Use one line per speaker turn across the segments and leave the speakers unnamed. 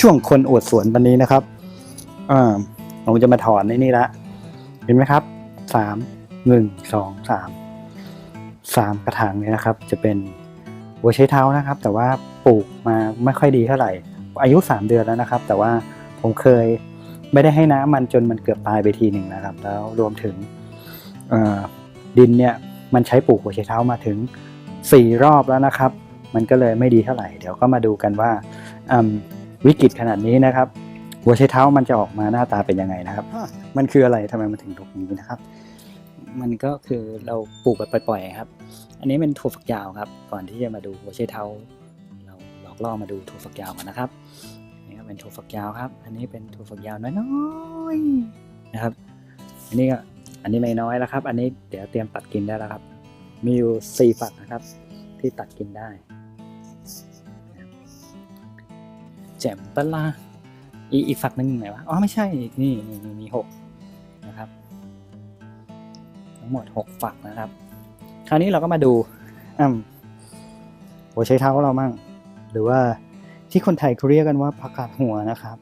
ช่วงคนอวดสวนวันนี้นะครับอ่าเราจะมาถอนในนี่ละ เห็นไหมครับสามหนึ่งสองสามสามกระถางนี้นะครับ จะเป็นหัวใช้เท้านะครับ แต่ว่าปลูกมาไม่ค่อยดีเท่าไหร่ อายุสามเดือนแล้วนะครับ แต่ว่าผมเคยไม่ได้ให้น้ำมันจนมันเกือบตายไปทีหนึ่งนะครับ แล้วรวมถึงดินเนี่ยมันใช้ปลูกหัวใช้เท้ามาถึงสี่รอบแล้วนะครับ มันก็เลยไม่ดีเท่าไหร่ เดี๋ยวก็มาดูกันว่า วิกฤตขนาดนี้นะครับ หัวใช้เท้ามันจะออกมาหน้าตาเป็นยังไงนะครับ มันคืออะไรทำไมมันถึงตรงนี้นะครับ
มันก็คือเราปลูกแบบปล่อยๆครับ อันนี้เป็นถั่วฝักยาวครับ ก่อนที่จะมาดูหัวไชเท้า เราหลอกล่อมาดูถั่วฝักยาวกันนะครับนี่ก็เป็นถั่วฝักยาวครับ อันนี้เป็นถั่วฝักยาวน้อยๆนะครับ อันนี้ก็อันนี้ไม่น้อยแล้วครับ อันนี้เดี๋ยวเตรียมตัดกินได้แล้วครับ มีอยู่สี่ฝักนะครับ ที่ตัดกินได้ จ่มปะลาอีอีกฝักหนึ่งไหนวะอ๋อไม่ใช่นี่นี่มีหกนะครับ ทั้งหมด6ฝักนะครับ คราวนี้เราก็มาดูอืมหัวใช้เท้าเรามั่ง หรือว่าที่คนไทยเขาเรียกกันว่าผักกาดหัวนะครับ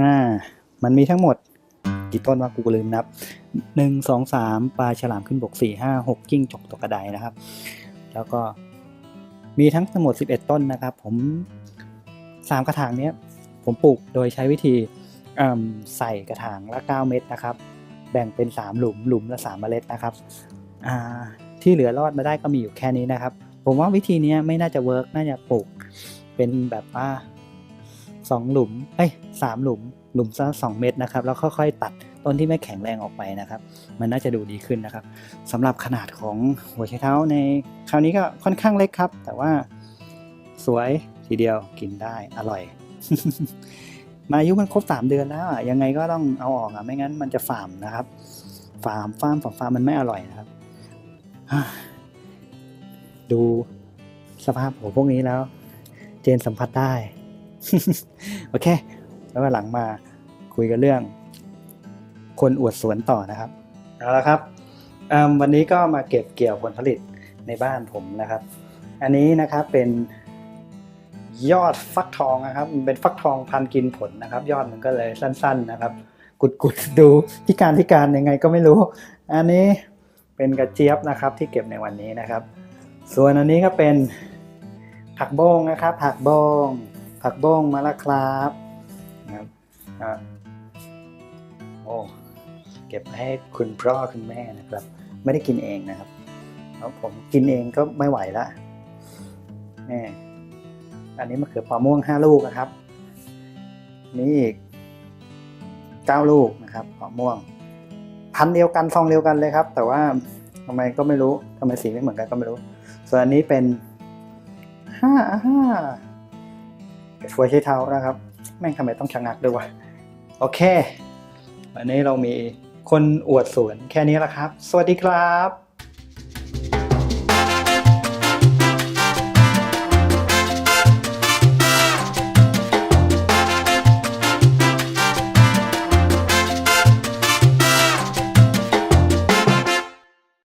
อ่ามันมีทั้งหมดกี่ต้นวะกูลืมนับหนึ่งสองสามปลาฉลามขึ้นบกสี่ห้าหกจิ้งจกตกกระไดนะครับ แล้วก็มีทั้งทั้งหมด11 ต้นนะครับ ผม สามกระถางนี้ผมปลูกโดยใช้วิธีใส่กระถางละ 9 เม็ดนะครับ แบ่งเป็น 3 หลุมหลุมละ 3 เมล็ดนะครับที่เหลือรอดมาได้ก็มีอยู่แค่นี้นะครับ ผมว่าวิธีนี้ไม่น่าจะเวิร์กน่าจะปลูกเป็นแบบว่าสองหลุมเอ้ยสามหลุม หลุมละสองเม็ดนะครับ แล้วค่อยๆ ตัดต้นที่ไม่แข็งแรงออกไปนะครับ มันน่าจะดูดีขึ้นนะครับสำหรับขนาดของหัวไชเท้าในคราวนี้ก็ค่อนข้างเล็กครับ แต่ว่าสวย ทีเดียวกินได้อร่อย มาอายุมันครบสามเดือนแล้วอะยังไงก็ต้องเอาออกอะไม่งั้นมันจะฝามนะครับฝามฟาร์มฝามฟาร์มมันไม่อร่อยนะครับ ดูสภาพของพวกนี้แล้ว เจนสัมผัสได้ โอเค แล้วหลังมาคุยกันเรื่อง คนอวดสวนต่อนะครับเอาละครับวันนี้ก็มาเก็บเกี่ยวผลผลิตในบ้านผมนะครับ อันนี้นะครับเป็น ยอดฟักทองนะครับ มันเป็นฟักทองพันกินผลนะครับ ยอดมันก็เลยสั้น ๆนะครับ กุดๆดูพิการพิการยังไงก็ไม่รู้ อันนี้เป็นกระเจี๊ยบนะครับที่เก็บในวันนี้นะครับ ส่วนอันนี้ก็เป็นผักบ้งนะครับ ผักบ้งผักบ้งมาแล้วครับนะครับโอ้เก็บให้คุณพ่อคุณแม่นะครับ ไม่ได้กินเองนะครับแล้วผมกินเองก็ไม่ไหวละนี่ อันนี้มะเขือเปราม่วงห้าลูกนะครับ นี่อีกเก้าลูกนะครับเปราม่วง พันเดียวกันฟองเดียวกันเลยครับ แต่ว่าทำไมก็ไม่รู้ทำไมสีไม่เหมือนกันก็ไม่รู้ ส่วนอันนี้เป็นห้าห้าช่วยใช้เท้านะครับ แม่งทำไมต้องชะงักด้วยวะโอเค วันนี้เรามีคนอวดสวนแค่นี้แหละครับ สวัสดีครับ